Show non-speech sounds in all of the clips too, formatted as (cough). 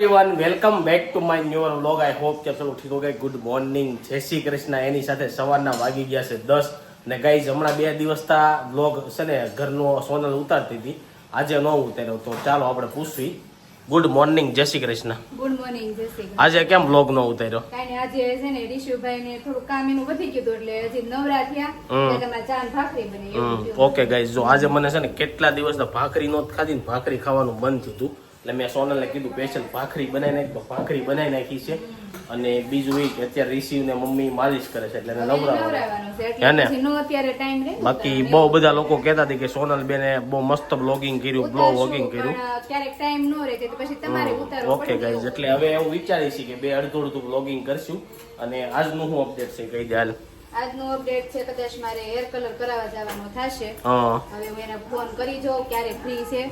Everyone welcome back to my new vlog I hope કે ચલો ઠીક હો ગઈ. ગુડ મોર્નિંગ જય શ્રી કૃષ્ણ. એની સાથે સવારના વાગી ગયા છે દસ. ને ગાઈઝ હમણાં બે દિવસતા વ્લોગ છે ને ઘરનો સોનલ ઉતારતી હતી. આજે ન ઉતાર્યો. તો ચાલો આપણે પૂછવી. ગુડ મોર્નિંગ જય શ્રી કૃષ્ણ. ગુડ મોર્નિંગ જય શ્રી કૃષ્ણ. આજે કેમ વ્લોગ ન ઉતાર્યો? કાઈ આજે છે ને રિશુભાઈ ને થોડું કામ એનું વધી ગયું એટલે હજી નવરા થયા. એટલે તમારે ચાન ભાખરી બની. ઓકે ગાઈઝ જો આજે મને છે ને કેટલા દિવસ ભાખરી નો ખાધી ને ભાખરી ખાવાનું બંધ થયું હતું. એટલે મેં સોનલને કીધું સ્પેશિયલ ભાખરી બનાવી નાખી તો ભાખરી બનાવી નાખી છે. અને બીજું એ કે અત્યારે રિસીવ ને મમ્મી માલિશ કરે છે એટલે નવરાવાનું. બાકી બહુ બધા લોકો કહેતા હતી કે સોનલ બેને બહુ મસ્ત બ્લોગિંગ કર્યું બ્લો વોગિંગ કર્યું. ઓકે ગાઈઝ એટલે હવે એવું વિચારી છીએ કે બે અડધું અડધું બ્લોગિંગ કરશું અને આજનું હું અપડેટ છે કહી દે હાલ. આજનું અપડેટ છે કદાચ મારે હેર કલર કરાવવા જવાનો થશે. હવે હું એને ફોન કરી જો ક્યારે ફ્રી છે.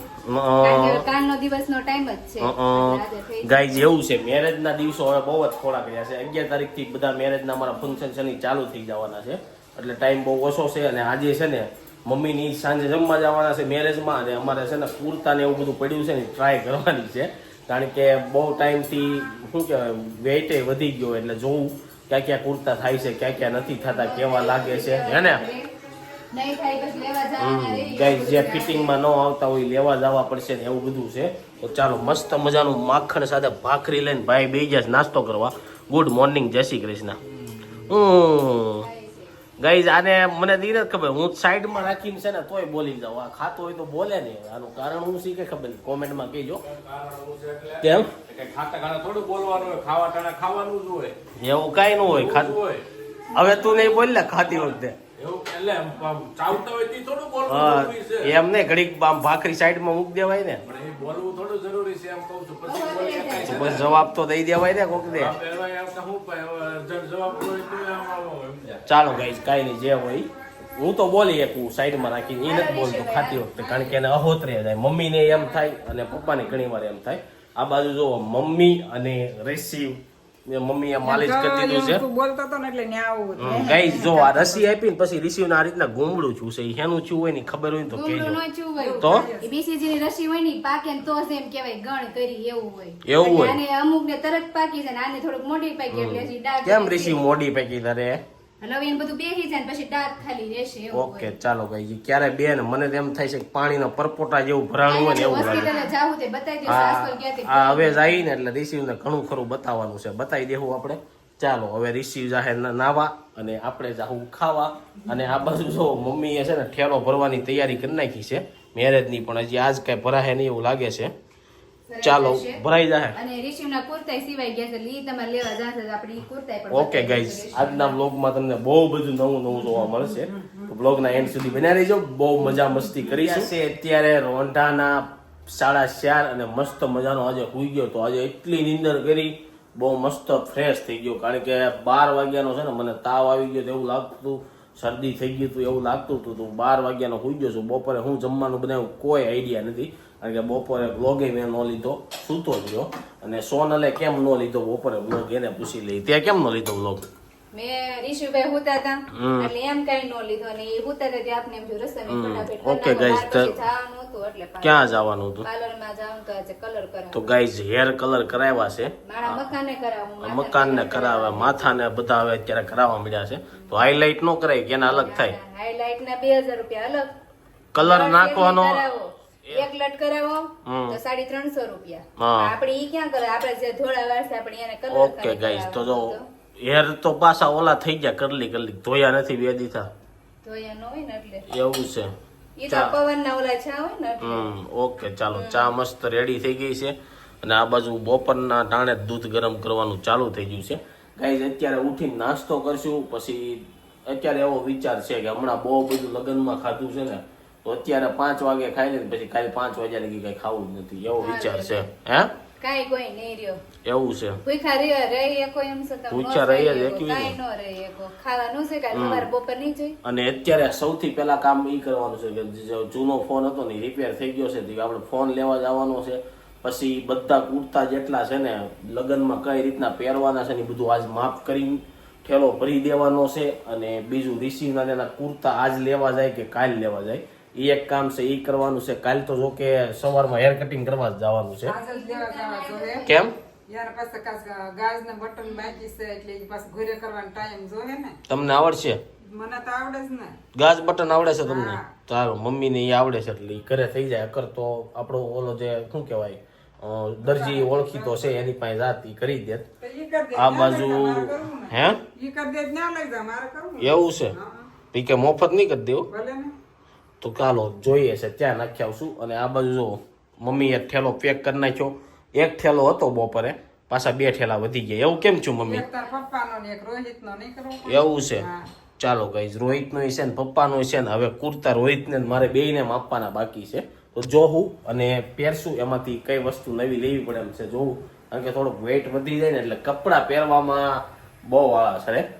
કાલનો દિવસનો ટાઈમ જ છે. ગાઈઝ એવું છે મેરેજ ના દિવસો હવે બહુ જ થોડા રહ્યા છે. અગિયાર તારીખથી બધા મેરેજ ના અમારા ફંક્શન છે ને ચાલુ થઈ જવાના છે. એટલે ટાઈમ બહુ ઓછો છે અને આજે છે ને મમ્મીની સાંજે જમવા જવાના છે મેરેજમાં અને અમારે છે ને કુર્તા ને એવું બધું પડ્યું છે ને ટ્રાય કરવાની છે. કારણ કે બહુ ટાઈમથી શું કહેવાય વેઇટ વધી ગયો એટલે જોવું ક્યાં ક્યાં કુર્તા થાય છે ક્યાં ક્યાં નથી થતા કેવા લાગે છે હે ને. ગાઈઝ જે ફિટિંગમાં ન આવતા હોય લેવા જવા પડશે ને એવું બધું છે. તો ચાલો મસ્ત મજાનું માખણ સાથે ભાખરી લઈને ભાઈ બે ગયા નાસ્તો કરવા. ગુડ મોર્નિંગ જય શ્રી કૃષ્ણ. હમ. ગાઈઝ આને મને દી ખબર હું સાઈડમાં રાખીને છે ને તોય બોલી જાઉં. આ ખાતો હોય તો બોલે નહીં આનું કારણ હું શીખે ખબર નહીં. કોમેન્ટમાં કહેજો. કેમ? થોડું બોલવાનું હોય ખાવા ટાણા ખાવાનું જ હોય એવું કાંઈ ન હોય ખાતું. હોય હવે તું નહીં બોલ ને ખાતી વખતે. એમ ને ઘડીક આમ ભાખરી સાઈડમાં મૂકી દેવાય ને. બોલવું થોડું જરૂરી છે એમ છું. પછી બસ જવાબ તો દઈ દેવાય ને કોક દે. કે જવાબ હોય તો આમ આવો સમજ્યા ચાલો ગાઈઝ કાંઈ નહીં જે હોય હું તો બોલી શકું સાઈડમાં રાખીને એ નથી બોલતો ખાતી વખતે કારણ કે એને અહોતરે જાય. મમ્મીને એમ થાય અને પપ્પાને ઘણી વાર એમ થાય. આ બાજુ જો મમ્મી અને રેસી મમ્મી એ માલિશ કરી દીધું છે. તું બોલતો એટલે જો આ રસી આપી ને પછી રિસીવ આ રીતના ગુમડું છું છે હેનું છું હોય ને ખબર હોય ને તો કે તો? બીસીજી ની રસી હોય ને પાકે ને તો એમ કહેવાય ગણ કરી એવું હોય. એવું હોય. અને અમુક ને તરત પાકી છે ને આને થોડુંક મોડી પાકી એટલે કેમ. રિસીવ મોડી પાકી તારે અને બધું બેસી જાય પછી ડાઘ ખાલી રહેશે ઓકે ચાલો ગાઈજી ક્યારે બે ને મને એમ થાય છે કે પાણીના પરપોટા જેવું ભરાણું હોય ને એવું લાગે. હા હવે જાય ને એટલે રિસીવને ઘણું ખરું બતાવવાનું છે. બતાવી દેવું આપણે. ચાલો હવે રિસીવ જાહે નાવા અને આપણે જાહું ખાવા. અને આ બાજુ જો મમ્મીએ છે ને ઠેલો ભરવાની તૈયારી કરી નાખી છે. મેરેજની પણ હજી આજ કઈ ભરાહે નહીં એવું લાગે છે. ચાલો. ભરાઈ જાય અને રિશિવના કુર્તાય સિવાય ગયા છે લી તમારે લેવા જાશે આપણે ઈ કુર્તાય પણ ઓકે ગાઈસ આજના બ્લોગમાં તમને બહુ બધું નવું નવું જોવા મળશે. તો બ્લોગના એન્ડ સુધી બન્યા રહેજો. બહુ મજા મસ્તી કરીશું. છે અત્યારે રોંઢાના સાડા ચાર અને મસ્ત મજાનો આજે હુઈ ગયો તો આજે એટલી નીંદર કરી બહુ મસ્ત ફ્રેશ થઈ ગયો. કારણ કે બાર વાગ્યાનો છે ને મને તાવ આવી ગયો તો એવું લાગતું શરદી થઈ ગયું હતું એવું લાગતું હતું. તો બાર વાગ્યાનો હુઈ ગયો છું. બપોરે હું જમવાનું બનાવ્યું કોઈ આઈડિયા નથી. કારણ કે બપોરે બ્લોગે મેં ન લીધો સૂતો જ અને અને સોનલે કેમ ન લીધો બપોરે બ્લોગ એને પૂછી લઈ. તે કેમ ન લીધો બ્લોગ નો એટલે ક્યાં જવાનું હતું? તો ગાઈઝ હેર કલર કરાવ્યા છે. મકાને કરાવું મકાનને કરાવે. માથાને બધા હવે અત્યારે કરાવવા મળ્યા છે. તો હાઇલાઇટ નો કરાય કે અલગ થાય? હાઈલાઇટ ના બે હજાર રૂપિયા અલગ. કલર નાખવાનો. એક લટ કરાવો તો સાડી ત્રણસો રૂપિયા. આપણે ઈ ક્યાં કરે આપણે જે ધોળા વાળશે આપણે એને કલર ઓકે ગાઈસ તો જો હેર તો પાછા ઓલા થઈ ગયા કરલી કરલી. ધોયા નથી બે દીધા. ધોયા ન હોય ને એટલે. એવું છે. ઈ તો પવન ના ઓલા છા હોય ને હમ ઓકે ચાલો. ચા મસ્ત રેડી થઈ ગઈ છે. અને આ બાજુ બપોરના ટાણે દૂધ ગરમ કરવાનું ચાલુ થઈ ગયું છે. ગાઈઝ અત્યારે ઉઠીને નાસ્તો કરશું. પછી અત્યારે એવો વિચાર છે કે હમણાં બહુ બધું લગ્નમાં ખાધું છે ને તો અત્યારે પાંચ વાગે ખાઈ લે પછી કાલે પાંચ વાગ્યા લગી કઈ ખાવું જ નથી. એવો વિચાર છે હે? કાંઈ કોઈ નહીં રહ્યો. એવું છે. ભૂખા રહ્યા રહી એકો એમ છે તમે રહી જ એકો, રહી એકો. ખાવાનું છે કાંઈ સવારે બપોર નહીં જોઈ? અને અત્યારે સૌથી પહેલા કામ એ કરવાનું છે કે જૂનો ફોન હતો ને રિપેર થઈ ગયો છે. તો આપણે ફોન લેવા જવાનો છે. પછી બધા કુર્તા જેટલા છે ને લગ્નમાં કઈ રીતના પહેરવાના છે ને બધું આજ માફ કરી ઠેલો ભરી દેવાનો છે. અને બીજું રિસીવના એના કુર્તા આજ લેવા જાય કે કાલ લેવા જાય. એ એક કામ છે એ કરવાનું છે. કાલ તો જો કે સવારમાં હેર કટિંગ કરવા જ જવાનું છે. કેમ યાર પાસે કાચ ગાજ ને બટન બાકી છે એટલે ઈ પાસે ઘરે કરવાનો ટાઈમ જોહે ને? તમને આવડશે? મને તો આવડે જ ને. ગાજ બટન આવડે છે તમને. તારો મમ્મીને એ આવડે છે એટલે એ ઘરે થઈ જાય. અકર તો આપણો ઓલો જે શું કહેવાય દરજી દરજી ઓળખીતો છે એની પાસે જાત ઈ કરી દે તો ઈ કરી દે આ બાજુ ને. હે? ઈ કરી દે ના લઈ જા મારે કરવું ને. એવું છે? પી કે મફત નહીં કરી દેવું? ભલે ને. તો ચાલો જોઈએ છે ત્યાં નાખી આવશું અને આ બાજુ જો મમ્મીએ ઠેલો પેક કરી નાખ્યો. એક ઠેલો હતો બપોરે પાછા બે ઠેલા વધી ગયા. એવું કેમ છું મમ્મી? એવું છે. ચાલો ગાઈઝ રોહિતનો છે ને પપ્પાનો છે ને હવે કુર્તા રોહિતને ને મારે બેયને માપવાના બાકી છે. તો જોવું અને પહેરશું. એમાંથી કઈ વસ્તુ નવી લેવી પડે એમ છે જોવું કારણ કે થોડુંક વેઇટ વધી જાય ને એટલે કપડાં પહેરવામાં બહુ આળા છે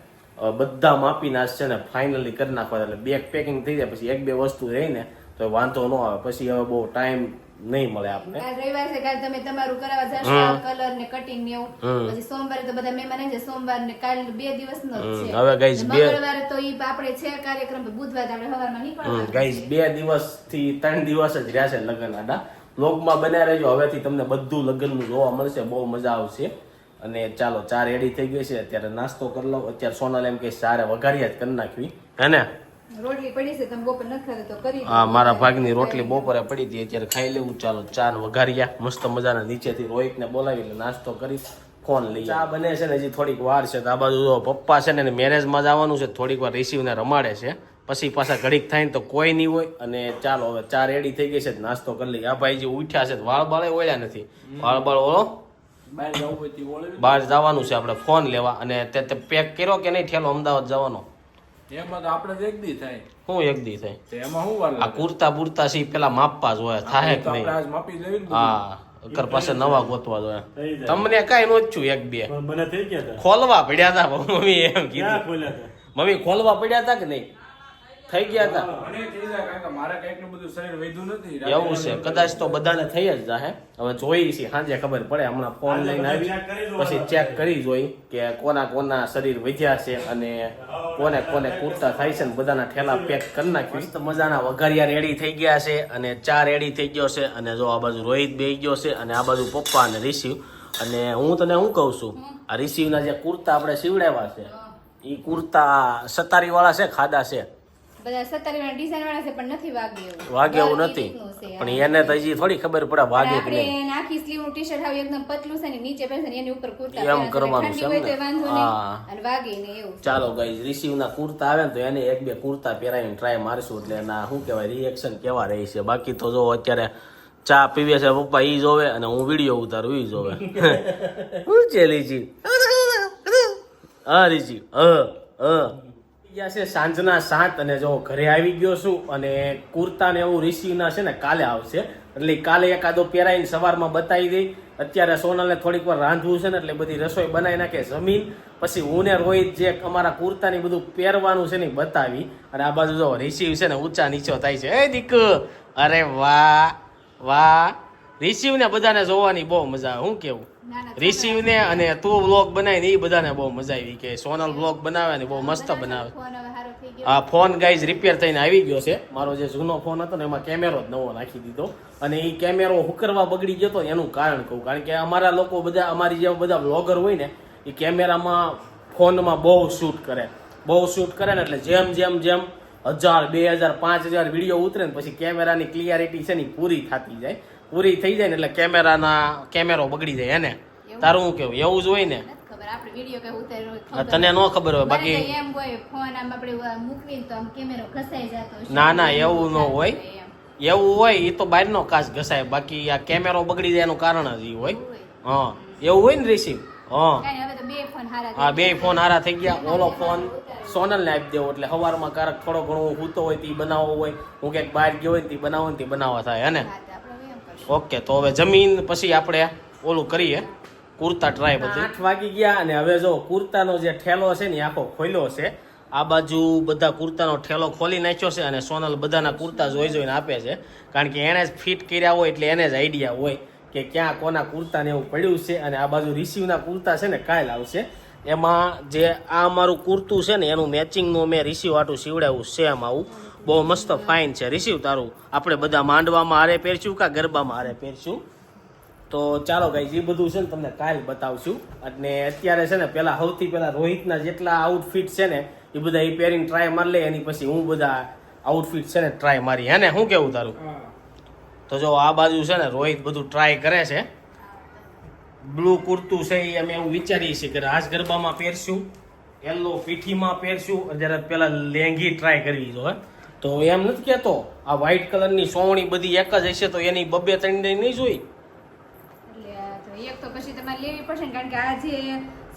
બધા માપી છે ને ફાઇનલી કરી નાખવા એટલે બેગ પેકિંગ થઈ જાય પછી એક બે વસ્તુ રહીને તો વાંધો ન આવે. પછી હવે બહુ ટાઈમ નહીં મળે આપણે રવિવાર છે કાલ તમે તમારું કરાવવા જશો કલર ને કટિંગ ને એવું. પછી સોમવારે તો બધા મહેમાન આવી સોમવાર ને કાલ બે દિવસ નો છે. હવે ગાઈસ બે- મંગળવારે તો ઈ આપણે છે કાર્યક્રમ બુધવારે આપણે સવારમાં નીકળવાનું ગાઈસ બે દિવસથી ત્રણ દિવસ જ રહ્યા છે લગ્ન આડા. બ્લોગમાં બન્યા રહેજો હવેથી તમને બધું લગ્નનું જોવા મળશે બહુ મજા આવશે. અને ચાલો ચાર રેડી થઈ ગઈ છે અત્યારે નાસ્તો કરી લઉં. અત્યારે સોનલ એમ કે ચારે વઘારિયા જ કરી નાખવી. હે ને? રોટલી પડી છે તમે બપોર નથી ખાતા તો કરી હા મારા ભાગની રોટલી બપોરે પડી હતી અત્યારે ખાઈ લેવું. ચાલો ચાર વઘારિયા. મસ્ત મજાના નીચેથી રોહિતને બોલાવી એટલે નાસ્તો કરી ફોન લઈ ચા બને છે ને હજી થોડીક વાર છે. તો આ બાજુ પપ્પા છે ને મેરેજમાં જવાનું છે થોડીક વાર રિસીવને રમાડે છે. પછી પાછા ઘડીક થાય ને તો કોઈ નહીં હોય. અને ચાલો હવે ચા રેડી થઈ ગઈ છે નાસ્તો કરી લઈએ. આ ભાઈ જે ઉઠ્યા છે વાળ બાળે ઓળ્યા નથી. વાળ બાળ ઓળો. બહાર જવું હોય તે ઓળવી બહાર જવાનું છે આપણે ફોન લેવા. અને તે તે પેક કર્યો કે નહીં ઠેલો અમદાવાદ જવાનો? એમાં તો આપણે એક દી થાય. શું એક દી થાય. એમાં શું વાર આ કુર્તા બુરતા છે પેલા માપવા જ હોય થાય કે નહીં? આજ માપી લેવી હા અકર પાસે નવા ગોતવા જોઈએ તમને કઈ નો છું એક બે. મને થઈ ગયા ખોલવા પડ્યા હતા મમ્મી એમ કીધું. મમ્મી ખોલવા પડ્યા હતા કે નહીં? થઈ ગયા હતા મારે બધું શરીર વધ્યું નથી. એવું છે. કદાચ તો બધાને થઈ જ જાહે. હવે જોઈ છે સાંજે ખબર પડે. હમણાં ફોન લઈને આવી. પછી ચેક કરી જોઈ કે કોના કોના શરીર વધ્યા છે અને કોને કોને કુર્તા થાય છે ને બધાના ઠેલા પેક કરી નાખ્યું. મસ્ત મજાના વઘારિયા રેડી થઈ ગયા છે અને ચા રેડી થઈ ગયો છે અને જો આ બાજુ રોહિત બે ગયો છે અને આ બાજુ પપ્પા અને રિસીવ અને હું તને શું કહું છું? આ રિસીવના જે કુર્તા આપણે સીવડાવ્યા છે એ કુર્તા સતારી વાળા છે ખાધા છે. બધા છે પણ નથી એવું. વાગે એવું નથી. પણ એને તો હજી થોડી ખબર પડે વાગે કે આપણે નહીં. આખી સ્લીવ ટી-શર્ટ હાવ એકદમ પતલું છે ને નીચે પહેરશે ને એની ઉપર કુર્તા એમ પહેરશે. કરવાનું ઠંડી છે હોય એમ તો ને? વાંધો હા. નહીં અને વાગે નહીં એવું ચાલો ગાઈઝ રિસીવના કુર્તા આવે ને તો એને એક બે કુર્તા પહેરાવીને ટ્રાય મારશું. એટલે એના શું કહેવાય રિએક્શન કેવા રહે છે? બાકી તો જો અત્યારે ચા પીવે છે પપ્પા ઈ જોવે અને હું વીડિયો ઉતારું ઈ જોવે. (laughs) શું છે હા રીજી હ હ. ગયા છે સાંજના સાત અને જો ઘરે આવી ગયો છું અને કુર્તા ને એવું રિસીવના છે ને કાલે આવશે. એટલે કાલે એકાદો પહેરાઈને સવારમાં બતાવી દઈ. અત્યારે સોનલને થોડીક વાર રાંધવું છે ને એટલે બધી રસોઈ બનાવી નાખે જમીન. પછી હું ને રોહિત જે અમારા કુર્તાની બધું પહેરવાનું છે ને બતાવી. અને આ બાજુ જો રિસીવ છે ને ઊંચા નીચો થાય છે. એ દીક! અરે વાહ વાહ! રિસીવ ને બધાને જોવાની બહુ મજા હું કેવું? રિસીવ ને અને તું વ્લોગ બનાવી ને એ બધાને બહુ મજા આવી કે સોનલ વ્લોગ બનાવે ને બહુ મસ્ત બનાવે આ ફોન ગાઈઝ રિપેર થઈને આવી ગયો છે. મારો જે જૂનો ફોન હતો ને એમાં કેમેરો જ નવો નાખી દીધો. અને એ કેમેરો હુકરવા બગડી ગયો તો એનું કારણ કહું. કારણ કે અમારા લોકો બધા અમારી જેવા બધા બ્લોગર હોય ને એ કેમેરામાં ફોનમાં બહુ શૂટ કરે. બહુ શૂટ કરે ને એટલે જેમ જેમ જેમ હજાર બે હજાર પાંચ હજાર વીડિયો ઉતરે ને પછી કેમેરાની ક્લિયરિટી છે ને પૂરી થતી જાય. પૂરી થઈ જાય ને એટલે કેમેરાના કેમેરો બગડી જાય એને તારું શું કેવું? એવું જ હોય ને? તને ન ખબર હોય બાકી. ના ના એવું ન હોય. એવું હોય એ તો બહારનો કાચ ઘસાય. બાકી આ કેમેરો બગડી જાય એનું કારણ જ એ હોય. હા એવું હોય ને રિસીવ હા. બે ફોન હારા હા બે ફોન હારા થઈ ગયા. ઓલો ફોન સોનલને આપી દેવો એટલે સવારમાં કારક થોડો ઘણો હું હોય તે બનાવવો હોય. હું ક્યાંક બહાર ગયો હોય તે બનાવો ને તે બનાવવા થાય હે ને હા, તો આપણે એમ કરશું. ઓકે તો હવે જમીન પછી આપણે ઓલું કરીએ. કુર્તા ટ્રાય બધું. આઠ વાગી ગયા અને હવે જો કુર્તાનો જે ઠેલો છે ને આખો ખોલ્યો છે આ બાજુ બધા કુર્તાનો ઠેલો ખોલી નાખ્યો છે અને સોનલ બધાના કુર્તા જોઈ જોઈને આપે છે. કારણ કે એણે જ ફિટ કર્યા હોય એટલે એને જ આઈડિયા હોય કે ક્યાં કોના કુર્તા ને એવું પડ્યું છે અને આ બાજુ રિસીવના કુર્તા છે ને કાલ આવશે. એમાં જે આ અમારું કુર્તું છે ને એનું મેચિંગનું મેં રિસીવ આટું સીવડાવ્યું સેમ આવું. બહુ મસ્ત ફાઇન છે. રિસીવ તારું. આપણે બધા માંડવામાં આરે પહેરશું કા ગરબામાં આરે પહેરશું? તો ચાલો ભાઈ એ બધું છે ને તમને કાલ બતાવશું. અને અત્યારે છે ને પેલા સૌથી પહેલાં રોહિતના જેટલા આઉટફિટ છે ને એ બધા એ પહેરીને ટ્રાય મારી લે. એની પછી હું બધા આઉટફિટ છે ને ટ્રાય મારી. હે ને? શું કેવું તારું? તો જો આ બાજુ છે ને રોહિત બધું ટ્રાય કરે છે. બ્લુ કુર્તું છે એ અમે એવું વિચારીએ છીએ કે રાસ ગરબામાં પહેરશું. યલો પીઠીમાં પહેરશું. અને જરા પેલા લેંગી ટ્રાય કરવી જો હે. તો એમ નથી કહેતો આ વ્હાઈટ કલરની સોવણી બધી એક જ હશે તો એની બબે ત્રણ નહીં જોઈ. એટલે એક તો પછી તમારે લેવી પડશે ને કારણ કે આ જે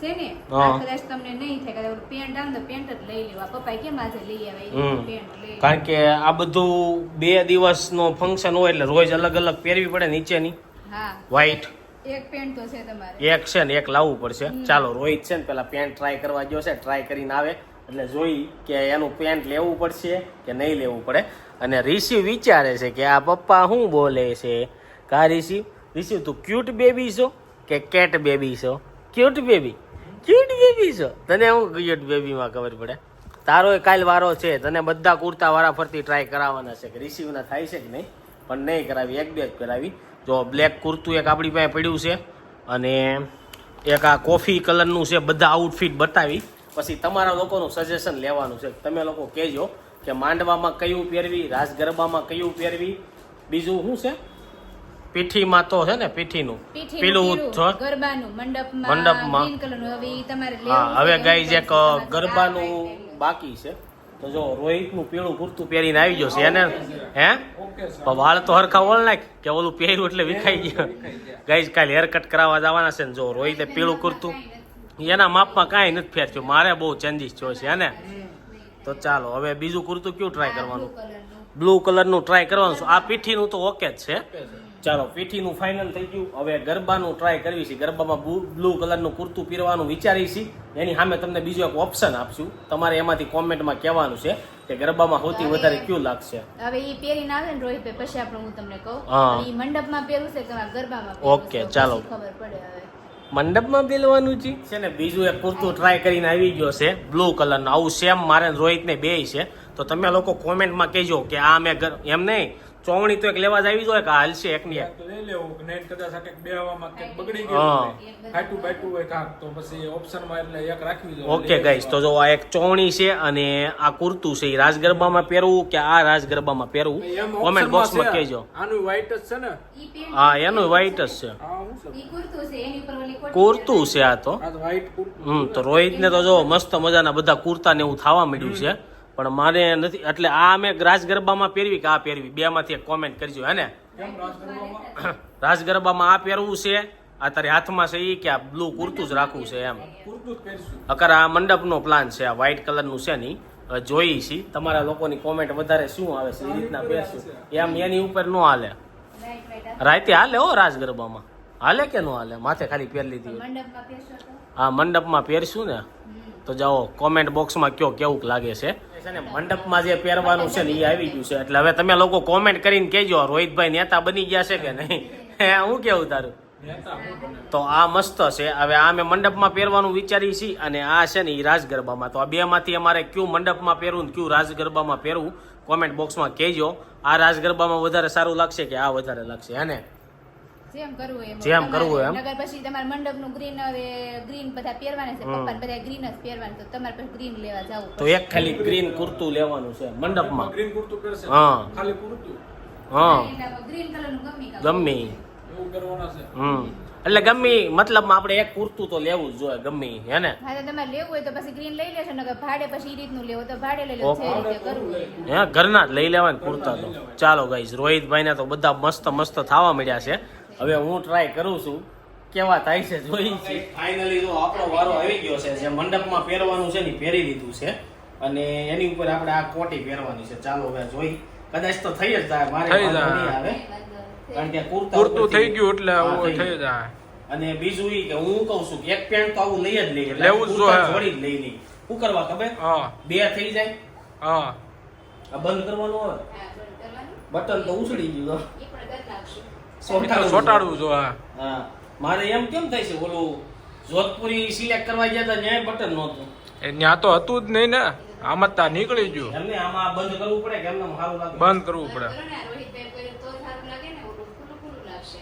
છે ને કદાચ તમને નહીં થાય કદાચ પેન્ટ આવે ને તો પેન્ટ જ લઈ લેવા. પપ્પા કેમ આજે લઈ આવે પેન્ટ લઈ કારણ કે આ બધું બે દિવસનો ફંક્શન હોય એટલે રોજ અલગ અલગ પહેરવી પડે નીચેની. હા. વ્હાઈટ એક પેન્ટ તો છે તમારે. એક છે ને એક લાવવું પડશે. ચાલો રોહિત છે ને પેલા પેન્ટ ટ્રાય કરવા ગયો છે ટ્રાય કરીને આવે. એટલે જોઈ કે એનું પેન્ટ લેવું પડશે કે નહીં લેવું પડે. અને ઋષિ વિચારે છે કે આ પપ્પા શું બોલે છે? કા ઋષિ ઋષિ, તું ક્યુટ બેબી છો કે કેટ બેબી છો? ક્યુટ બેબી ક્યુટ બેબી છો. તને હું ક્યુટ બેબીમાં ખબર પડે? તારો કાલ વારો છે, તને બધા કુર્તા વાળા ફરતી ટ્રાય કરાવવાના છે. કે રિસીવના થાય છે કે નહીં? પણ નહીં કરાવી, એક બે જ કરાવી. જો બ્લેક કુર્તું એક આપણી પાસે પડ્યું છે, અને એક આ કોફી કલરનું છે, બધા આઉટફિટ બતાવી. પછી તમારા લોકોનું સજેશન લેવાનું છે. તમે લોકો કહેજો કે માંડવામાં કયું પહેરવી રાસ ગરબામાં કયું પહેરવી? બીજું શું છે? પીઠીમાં તો છે ને પીઠીનું. પેલું ગરબાનું મંડપમાં મંડપમાં. green colourનું. હવે ઈ તમારે લેવું હા હવે કે જે એક ગરબાનું બાકી છે. તો જો રોહિતનું પીળું પૂરતું પહેરીને આવી ગયો છે એને હે? ઓકે વાળ તો હરખા ઓળ નાખ કે ઓલું પહેર્યું એટલે વિખાઈ ગયો. ગઈ કાલે હેર કટ કરાવવા જવાના છે ને જો રોહિતે પીળું કુર્તું એના માપમાં કાંઈ નથી ફેર થયું મારે બહુ ચેન્જીસ થયો છે ને? તો ચાલો હવે બીજું કુર્તું કયું ટ્રાય કરવાનું? બ્લુ કલરનું ટ્રાય કરવાનું છે. આ પીઠીનું તો ઓકે જ છે. ચાલો પીઠીનું ફાઇનલ થઈ ગયું. હવે ગરબાનું ટ્રાય કરવી છે. ગરબામાં બ્લુ કલરનું કુર્તું પહેરવાનું વિચારી છે. એની સામે તમને બીજું એક ઓપ્શન આપશું. તમારે એમાંથી કોમેન્ટમાં કહેવાનું છે કે ગરબામાં સૌથી વધારે કયું લાગશે? હવે ઈ પહેરીને આવે ને રોહિતભાઈ પછી આપણે હું તમને કહું. ઈ મંડપમાં પહેરું છે કે ગરબામાં ઓકે, ચાલો. ખબર પડે મંડપમાં બેલવાનું છે? છે ને, બીજું એક કુર્તું ટ્રાય કરીને આવી ગયો છે બ્લુ કલરનું આવું સેમ મારે રોહિતને બે છે. તો તમે લોકો કોમેન્ટમાં કહેજો કે આ મેં એમ નહીં. ચોવણી તો એક લેવા જ આવી જોઈએ કે આ એક એકની એક. તો લઈ લેવું ને કદાચ આ બે હવામાં કંઈક બગડી હા. ગયું હોય, ફાટ્યું બાટ્યું હોય કાક તો પછી ઓપ્શનમાં એટલે એક રાખવી જોઈએ. ઓકે ગાઈસ તો જો આ એક ચોવણી છે અને આ કુર્તું છે એ રાસ ગરબામાં પહેરવું કે આ રાજ ગરબામાં પહેરવું કોમેન્ટ બોક્સમાં કહેજો. આનું white જ છે ને? હા એનું વ્હાઈટ જ છે. કુર્તું છે એની ઉપર ઓલી કોટી કુર્તું છે આ તો. હમ તો રોહિત ને રોહિતને તો જો મસ્ત મજાના બધા કુર્તા ને એવું થવા મળ્યું છે. પણ મારે નથી એટલે આ મેં રાસ ગરબામાં પહેરવી કે આ પહેરવી? બે માંથી એક કોમેન્ટ કરજો હે ને? રાજ (coughs) રાસ ગરબામાં આ પહેરવું છે આ તારે હાથમાં છે એ કે આ બ્લુ કુર્તું જ રાખવું છે એમ. કુર્તું અકર આ મંડપનો પ્લાન છે આ વ્હાઈટ કલરનું છે નહીં જોઈ છે. તમારા લોકોની કોમેન્ટ વધારે શું આવે છે એ રીતના પહેરશું. એમ એની ઉપર ન હાલે. રાતે હાલે હો રાસ ગરબામાં? હાલે કે ન હાલે? માથે ખાલી પહેર લીધી હોય. મંડપમાં પહેરશો તો? આ મંડપમાં પહેરશું ને? તો જાઓ કોમેન્ટ બોક્સમાં કયો કેવું લાગે છે. છે ને મંડપમાં જે પહેરવાનું છે ને એ આવી ગયું છે. એટલે હવે તમે લોકો કોમેન્ટ કરીને કહેજો રોહિતભાઈ નેતા બની ગયા છે કે નહીં? હે કેવું તારું? તો આ મસ્ત છે. હવે આ મેં મંડપમાં પહેરવાનું વિચારી છીએ અને આ છે ને એ રાસ ગરબામાં તો આ બે માંથી અમારે કયું મંડપમાં પહેરવું ને કયું રાસ ગરબામાં પહેરવું કોમેન્ટ બોક્સમાં કહેજો. આ રાસ ગરબામાં વધારે સારું લાગશે કે આ વધારે લાગશે? હે ને? જેમ કરવું એમ. જેમ કરવું એમ. નગર પછી તમારે મંડપનું ગ્રીન હવે ગ્રીન બધા પહેરવાના છે. પપ્પા બધા ગ્રીન જ પહેરવાનું તો તમારે પછી ગ્રીન લેવા જવું તો એક ખાલી ગ્રીન કુર્તું લેવાનું છે મંડપમાં. ગ્રીન કુર્તું પહેરશે હા. ખાલી કુર્તું. હા. ગ્રીન કલરનું ગમી ગમી. એવું કરવાના છે. હમ. એટલે ગમે મતલબ મતલબમાં આપણે એક કુર્તું તો લેવું જ જોઈએ ગમે હે ને? હા તો તમારે લેવું હોય તો પછી ગ્રીન લઈ લેશો નકર ભાડે પછી ઈ રીતનું લેવું તો ભાડે લઈ લેવું છે રીતે કરવું હે ઘરના જ લઈ લેવાય કુર્તા તો. ચાલો ગાઈઝ રોહિતભાઈને તો બધા મસ્ત મસ્ત થાવા મળ્યા છે. હવે હું ટ્રાય કરું છું. કેવા થાય છે જોઈ છે. ફાઇનલી તો આપણો વારો આવી ગયો છે જે મંડપમાં પહેરવાનું છે ને પહેરી લીધું છે. અને એની ઉપર આપણે આ કોટી પહેરવાની છે. ચાલો હવે જોઈ. કદાચ તો થઈ જ જાય મારે થઈ જાય. આવે. કારણ કે કુર્તા કુર્તું થઈ ગયું એટલે આવું થઈ જાય. અને બીજું ઈ કે હું કહું છું કે એક પેન્ટ તો આવું લઈ જ લઈ એટલે લેવું જ જોઈએ. જોડી જ લઈ લઈ શું કરવા ખબર? બે થઈ જાય. હા. આ બંધ કરવાનું આવે હા, થોડું કરવાનું. બટન તો ઉછળી ગયું ચોટાડવું જો હા. મારે એમ કેમ થાય છે? ઓલું જોધપુરી સિલેક્ટ કરવા ગયા હતા ન્યાય બટન નહોતું. એ ત્યાં તો હતું જ નહીં ને. આમાં તા નીકળી ગયું. એમને આમાં બંધ કરવું પડે કે એમને સારું લાગે? બંધ કરવું પડે કરો ને, રોહિતભાઈ પહેર્યું તો સારું લાગે ને ઓલું ખુલ્લું ખુલ્લું લાગશે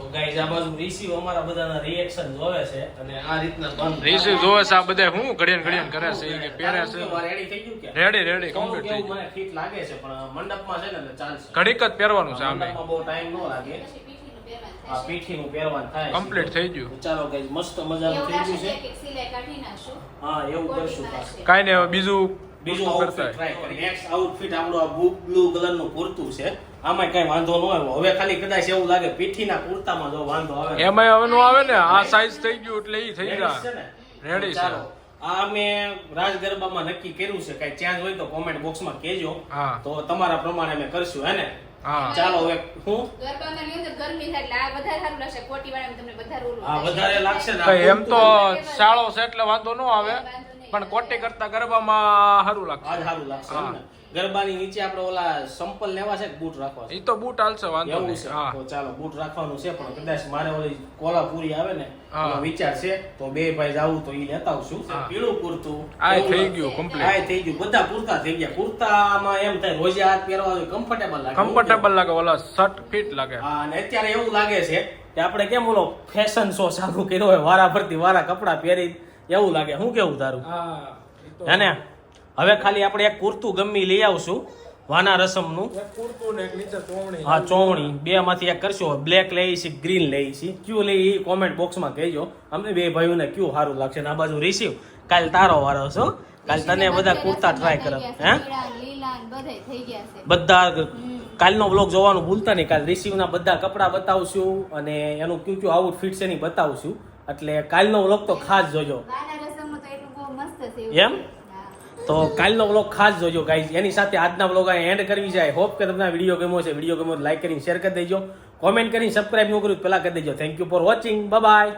તો ગાઈઝ આ બાજુ રિસીવ અમારા બધાના રિએક્શન જોવે છે અને આ રીતના બંધ રીસી જોવે છે આ બધા હું ઘડિયાળ ઘડિયાળ કરે છે કે પહેરે છે? રેડી થઈ ગયું કે રેડી રેડી કમ્પ્લીટ થઈ ગયું. મને ફિટ લાગે છે પણ મંડપમાં છે ને એટલે ચાલશે. ઘડીક જ પહેરવાનું છે આમે બહુ ટાઈમ ન લાગે. પહેરવાનું આ પીઠીનું પહેરવાનું થાય કમ્પ્લીટ થઈ ગયું. ચાલો ગાઈઝ મસ્ત મજાનું થઈ ગયું છે. હા એવું કરશું. કાંઈ નહીં હવે બીજું બીજું આઉટફિટ ટ્રાય કરી. નેક્સ્ટ આઉટફિટ આપણો આ બ્લુ કલરનું કુર્તું છે. આમાં કઈ વાંધો ન આવ્યો હવે ખાલી કદાચ એવું લાગે પીઠીના કુર્તામાં જો વાંધો આવે એમાં હવે નો આવે ને? આ સાઈઝ થઈ ગયું એટલે ઈ થઈ જાય. રેડી છે. આ અમે રાજ ગરબામાં નક્કી કર્યું છે. કઈ ચેન્જ હોય તો કોમેન્ટ બોક્સમાં કેજો હા. તો તમારા પ્રમાણે અમે કરશું હે ને? હા. ચાલો હવે હું? ગરબામાં ની અંદર ગરમી થાય એટલે આ વધારે સારું લાગશે. કોટી વાળા તમને વધારે ઓલું હા વધારે લાગશે ને? એમ તો શાળો છે એટલે વાંધો ન આવે. પણ કોટે કરતા ગરબામાં સારું લાગશે. સારું લાગશે ગરબાની નીચે આપણે ઓલા સંપલ લેવા છે કે બૂટ રાખવા છે ઈ તો બૂટ હાલશે વાંધો એવું નહીં. હા. તો ચાલો બૂટ રાખવાનું છે પણ કદાચ મારે ઓલી કોલાપુરી આવે ને હા. એનો વિચાર છે તો બે ભાઈ જાવું તો ઈ લેતા આવશું હા. પીળું કુર્તું આ એવું થઈ લાગે. ગયું આ કમ્પ્લીટ થઈ ગયું. બધા કુર્તા થઈ ગયા. કુર્તામાં એમ થાય રોજે હાથ પહેરવા કમ્ફર્ટેબલ લાગે. કમ્ફર્ટેબલ લાગે ઓલા શર્ટ ફિટ લાગે. હા અને અત્યારે એવું લાગે છે કે આપણે કેમ ઓલો ફેશન શો ચાલુ કર્યો હોય? વારા ફરતી વારા કપડા પહેરી એવું લાગે. શું કેવું તારું હા હે ને? હવે ખાલી આપણે એક કુર્તું ગમી લઈ આવશું વાના રસમનું. એક કુર્તું એક નીચે ચોવણી. હા ચોવણી. બે માંથી એક કરશો. બ્લેક લઈ છે ગ્રીન લઈ છે કયું લઈ એ કોમેન્ટ બોક્સમાં કહેજો. અમને બે ભાઈઓને કયું સારું લાગશે? આ બાજુ રિસીવ. કાલ તારો વારો છો કાલ તને બધા કુર્તા ટ્રાય કરે. હે? પીળા, લીલા ને બધે થઈ ગયા છે. બધા કાલનો બ્લોગ જોવાનું ભૂલતા નહીં. કાલ રિસીવના બધા કપડાં બતાવશું અને એનું કયું કયું આઉટફિટ છે એની બતાવશું. એટલે કાલનો વ્લોગ તો ખાસ જોજો. એમ? તો કાલનો વ્લોગ ખાસ જોજો ગાઈઝ એની સાથે આજના બ્લોગ એન્ડ કરવી જાય હોપ કે તમને વીડિયો ગમ્યો છે વીડિયો ગમ્યો લાઈક કરીને શેર કરી દેજો. કોમેન્ટ કરીને સબસ્ક્રાઇબ ન કર્યું પહેલાં કરી દેજો. Thank you for watching bye